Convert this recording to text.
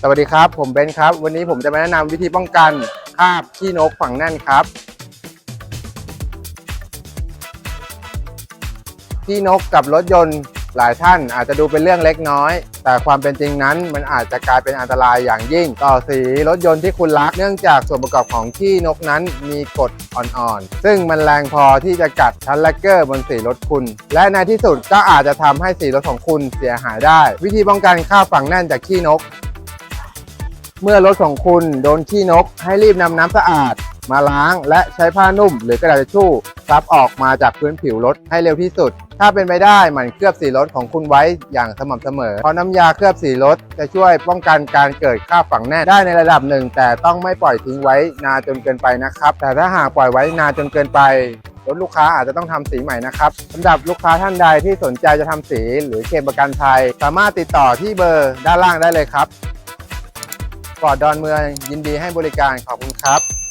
สวัสดีครับ ผมเบนครับ วันนี้ผมจะมาแนะนำวิธีป้องกันคราบขี้นกฝังแน่นครับขี้นกกับรถยนต์ หลายท่านอาจจะดูเป็นเรื่องเล็กน้อย แต่ความเป็นจริงนั้นมันอาจจะกลายเป็นอันตรายอย่างยิ่ง ต่อสีรถยนต์ที่คุณรักเนื่องจากส่วนประกอบของขี้นกนั้นมีกรดอ่อนๆ ซึ่งมันแรงพอที่จะกัดชั้นแลกเกอร์บนสีรถคุณ และในที่สุดก็อาจจะทำให้สีรถของคุณเสียหายได้ วิธีป้องกันคราฝังแน่นจากขี้นก เมื่อรถของคุณโดนขี้นก ให้รีบนำน้ำสะอาด มาล้างและใช้ผ้านุ่ม หรือกระดาษทิชชู่ซับออกมาจากพื้นผิวรถให้เร็วที่สุด ถ้าเป็นไปได้หมั่นเคลือบสีรถของคุณไว้อย่างสม่ำเสมอ เพราะน้ำยาเคลือบสีรถจะช่วยป้องกันการเกิดคราบฝังแน่นได้ในระดับหนึ่ง แต่ต้องไม่ปล่อยทิ้งไว้นานจนเกินไปนะครับ แต่ถ้าหากปล่อยไว้นานจนเกินไปรถลูกค้าอาจจะต้องทำสีใหม่นะครับสำหรับลูกค้าท่านใดที่สนใจจะทำสีหรือเคลมประกันภัยสามารถติดต่อที่เบอร์ด้านล่างได้เลยครับฟอร์ดดอนเมืองยินดีให้บริการขอบคุณครับ